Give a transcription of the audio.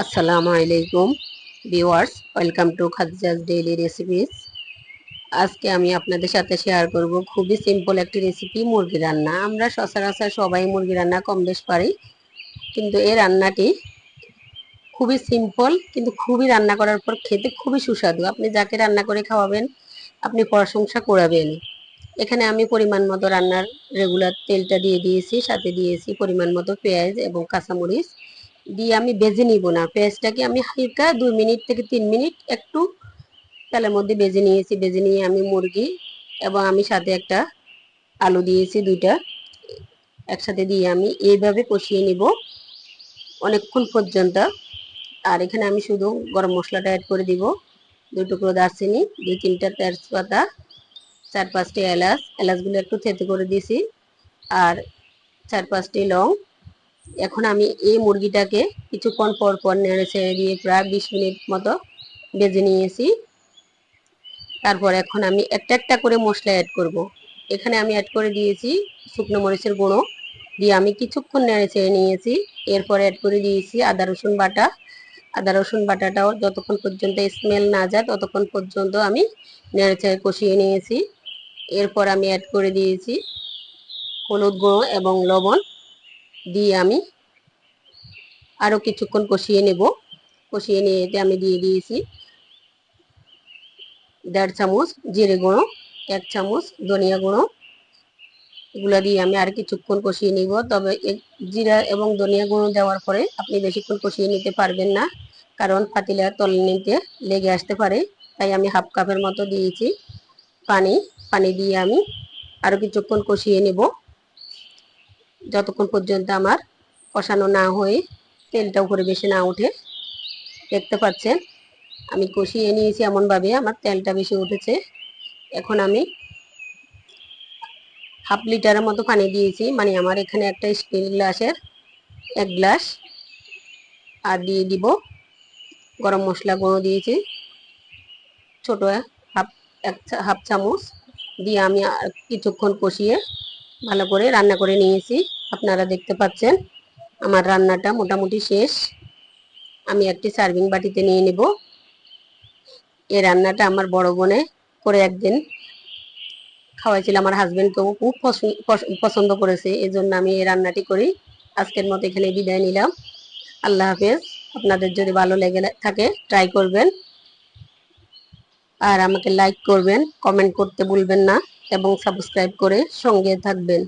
আসসালামু আলাইকুম, viewers, welcome to Khadija's daily recipes. আজকে আমি আপনাদের সাথে শেয়ার করব খুবই সিম্পল একটি রেসিপি, মুরগি রান্না। আমরা সচরাচর সবাই মুরগি রান্না কম বেশ পারি, কিন্তু এই রান্নাটি খুবই সিম্পল, কিন্তু খুবই রান্না করার পর খেতে খুবই সুস্বাদু। আপনি যাকে রান্না করে খাওয়াবেন, আপনি প্রশংসা করাবেন। এখানে আমি পরিমাণ মতো রান্নার রেগুলার তেলটা দিয়ে দিয়েছি, সাথে দিয়েছি পরিমাণ মতো পেঁয়াজ এবং কাঁচামরিচ। দিয়ে আমি বেজে নিব না। পেঁয়াজটাকে আমি হালকা দুই মিনিট থেকে তিন মিনিট একটু তেলের মধ্যে বেজে নিয়েছি। বেজে নিয়ে আমি মুরগি এবং আমি সাথে একটা আলু দিয়েছি দুইটা। একসাথে দিয়ে আমি এইভাবে কষিয়ে নিব অনেকক্ষণ পর্যন্ত। আর এখানে আমি শুধু গরম মশলাটা অ্যাড করে দিব। দুই টুকরো দারচিনি, দুই তিনটা তেজপাতা, চার পাঁচটি এলাচ। এলাচগুলো একটু থেতে করে দিয়েছি আর চার পাঁচটি লং এখন আমি এই মুরগিটাকে কিছুক্ষণ পর পর নেড়ে ছেড়ে দিয়ে প্রায় বিশ মিনিট মতো বেজে নিয়েছি। তারপর এখন আমি একটা একটা করে মশলা অ্যাড করব। এখানে আমি অ্যাড করে দিয়েছি শুকনো মরিচের গুঁড়ো, দিয়ে আমি কিছুক্ষণ নেড়ে ছেড়ে নিয়েছি। এরপর অ্যাড করে দিয়েছি আদা, রসুন বাটা। আদা, রসুন বাটাটাও যতক্ষণ পর্যন্ত স্মেল না যায়, ততক্ষণ পর্যন্ত আমি নেড়ে ছেড়ে কষিয়ে নিয়েছি। এরপর আমি অ্যাড করে দিয়েছি হলুদ গুঁড়ো এবং লবণ। দিয়ে আমি আরও কিছুক্ষণ কষিয়ে নেব। কষিয়ে নিয়ে এতে আমি দিয়ে দিয়েছি দেড় চামচ জিরে গুঁড়ো, এক চামচ ধনিয়া গুঁড়ো। এগুলো দিয়ে আমি আর কিছুক্ষণ কষিয়ে নিব। তবে জিরা এবং ধনিয়া গুঁড়ো দেওয়ার পরে আপনি বেশিক্ষণ কষিয়ে নিতে পারবেন না, কারণ পাতিলা তল নিতে লেগে আসতে পারে। তাই আমি হাফ কাপের মতো দিয়েছি। পানি পানি দিয়ে আমি আরও কিছুক্ষণ কষিয়ে নেব। যতক্ষণ পর্যন্ত আমার কষানো না হয়ে তেলটা উপরে বেশি না উঠে, দেখতে পাচ্ছেন? আমি কষিয়ে নিয়েছি এমনভাবে, আমার তেলটা বেশি উঠেছে। এখন আমি হাফ লিটারের মতো পানি দিয়েছি মানে আমার এখানে একটা স্টিল গ্লাসের এক গ্লাস। আর দিয়ে দিব গরম মশলা গুঁড়ো দিয়েছি। ছোট হাফ, এক হাফ চামচ। দিয়ে আমি কিছুক্ষণ কষিয়ে ভালো করে রান্না করে নিয়েছি। আপনারা দেখতে পাচ্ছেন, আমার রান্নাটা মোটামুটি শেষ। আমি একটি সার্ভিং বাটিতে নিয়ে নেব। এই রান্নাটা আমার বড় বোনে করে একদিন খাওয়াইছিল। আমার হাজবেন্ডকেও খুব পছন্দ করেছে। এই জন্য আমি এই রান্নাটি করি। আজকের মতো এখানে বিদায় নিলাম। আল্লাহ হাফেজ। আপনাদের যদি ভালো লেগে থাকে ট্রাই করবেন। আর আমাকে লাইক করবেন কমেন্ট করতে ভুলবেন না। এবং সাবস্ক্রাইব করে সঙ্গে থাকবেন।